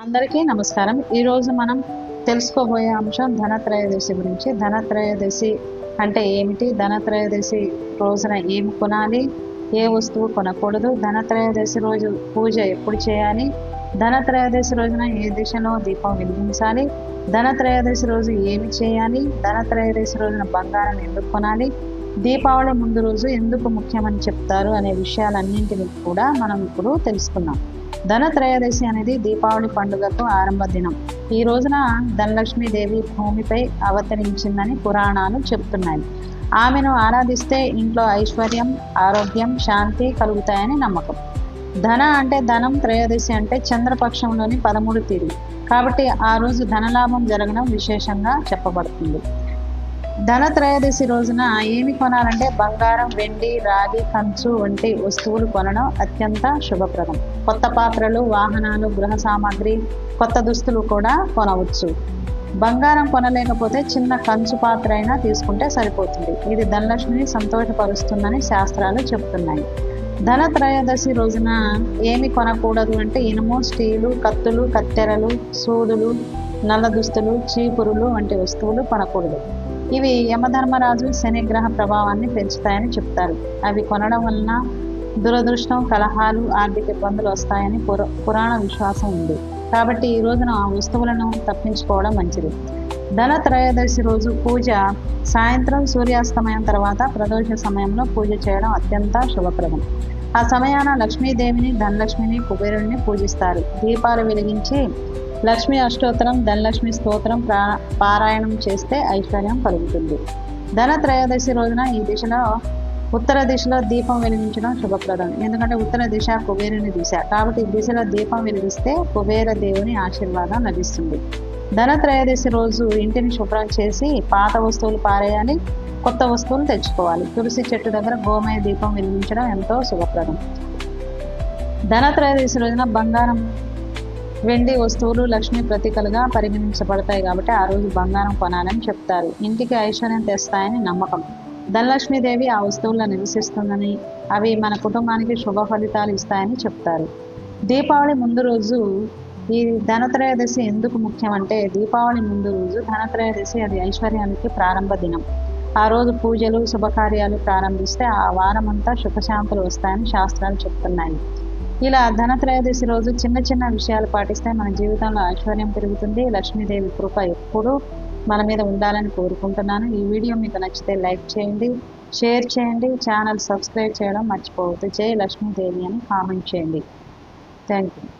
అందరికీ నమస్కారం. ఈరోజు మనం తెలుసుకోబోయే అంశం ధనత్రయోదశి గురించి. ధనత్రయోదశి అంటే ఏమిటి? ధనత్రయోదశి రోజున ఏమి కొనాలి? ఏ వస్తువు కొనకూడదు? ధనత్రయోదశి రోజు పూజ ఎప్పుడు చేయాలి? ధనత్రయోదశి రోజున ఏ దిశలో దీపం వెలిగించాలి? ధనత్రయోదశి రోజు ఏమి చేయాలి? ధనత్రయోదశి రోజున బంగారం ఎందుకు కొనాలి? దీపావళి ముందు రోజు ఎందుకు ముఖ్యమని చెప్తారు అనే విషయాలన్నింటినీ కూడా మనం ఇప్పుడు తెలుసుకుందాం. ధనత్రయోదశి అనేది దీపావళి పండుగకు ఆరంభ దినం. ఈ రోజున ధనలక్ష్మీదేవి భూమిపై అవతరించిందని పురాణాలు చెప్తున్నాయి. ఆమెను ఆరాధిస్తే ఇంట్లో ఐశ్వర్యం ఆరోగ్యం శాంతి కలుగుతాయని నమ్మకం. ధన అంటే ధనం త్రయోదశి అంటే చంద్రపక్షంలోని పదమూడు తీరు. కాబట్టి ఆ రోజు ధనలాభం జరగడం విశేషంగా చెప్పబడుతుంది. ధన త్రయోదశి రోజున ఏమి కొనాలంటే బంగారం వెండి రాగి కంచు వంటి వస్తువులు కొనడం అత్యంత శుభప్రదం. కొత్త పాత్రలు వాహనాలు గృహ సామాగ్రి కొత్త దుస్తులు కూడా కొనవచ్చు. బంగారం కొనలేకపోతే చిన్న కంచు పాత్ర అయినా తీసుకుంటే సరిపోతుంది. ఇది ధనలక్ష్మిని సంతోషపరుస్తుందని శాస్త్రాలు చెప్తున్నాయి ధన త్రయోదశి రోజున ఏమి కొనకూడదు అంటే ఇనుము స్టీలు కత్తులు కత్తెరలు సూదులు నల్ల దుస్తులు చీపురులు వంటి వస్తువులు కొనకూడదు. ఇవి యమధర్మరాజు శనిగ్రహ ప్రభావాన్ని పెంచుతాయని చెప్తారు. అవి కొనడం వలన దురదృష్టం కలహాలు ఆర్థిక ఇబ్బందులు వస్తాయని పుర పురాణ విశ్వాసం ఉంది. కాబట్టి ఈ రోజున ఆ వస్తువులను తప్పించుకోవడం మంచిది. ధన త్రయోదశి రోజు పూజ సాయంత్రం సూర్యాస్తమయం తర్వాత ప్రదోష సమయంలో పూజ చేయడం అత్యంత శుభప్రదం. ఆ సమయాన లక్ష్మీదేవిని ధనలక్ష్మిని కుబేరుడిని పూజిస్తారు. దీపాలు వెలిగించి లక్ష్మీ అష్టోత్తరం ధనలక్ష్మి స్తోత్రం పారాయణం చేస్తే ఐశ్వర్యం కలుగుతుంది. ధన త్రయోదశి రోజున ఈ దిశలో ఉత్తర దిశలో దీపం వెలిగించడం శుభప్రదం. ఎందుకంటే ఉత్తర దిశ కుబేరుని దిశ. కాబట్టి ఈ దిశలో దీపం వెలిగిస్తే కుబేర దేవుని ఆశీర్వాదం లభిస్తుంది. ధన త్రయోదశి రోజు ఇంటిని శుభ్రం చేసి పాత వస్తువులు పారేయాలి కొత్త వస్తువులు తెచ్చుకోవాలి. తులసి చెట్టు దగ్గర గోమయ దీపం వెలిగించడం ఎంతో శుభప్రదం. ధన త్రయోదశి రోజున బంగారం వెండి వస్తువులు లక్ష్మీ ప్రతీకలుగా పరిగణించబడతాయి కాబట్టి ఆ రోజు బంగారం కొనాలని చెప్తారు. ఇంటికి ఐశ్వర్యం తెస్తాయని నమ్మకం. ధనలక్ష్మీదేవి ఆ వస్తువుల్లో నివసిస్తుందని అవి మన కుటుంబానికి శుభ ఫలితాలు ఇస్తాయని చెప్తారు. దీపావళి ముందు రోజు ఈ ధనత్రయోదశి ఎందుకు ముఖ్యమంటే దీపావళి ముందు రోజు ధనత్రయోదశి అది ఐశ్వర్యానికి ప్రారంభ దినం. ఆ రోజు పూజలు శుభకార్యాలు ప్రారంభిస్తే ఆ వారమంతా అంతా సుఖశాంతులు వస్తాయని శాస్త్రాలు చెప్తున్నాయి. ఇలా ధనత్రయోదశి రోజు చిన్న చిన్న విషయాలు పాటిస్తే మన జీవితంలో ఐశ్వర్యం పెరుగుతుంది. లక్ష్మీదేవి కృప ఎప్పుడూ మన మీద ఉండాలని కోరుకుంటున్నాను. ఈ వీడియో మీకు నచ్చితే లైక్ చేయండి షేర్ చేయండి ఛానల్ సబ్స్క్రైబ్ చేయడం మర్చిపోవద్దు. జై లక్ష్మీదేవి అని కామెంట్ చేయండి. Thank you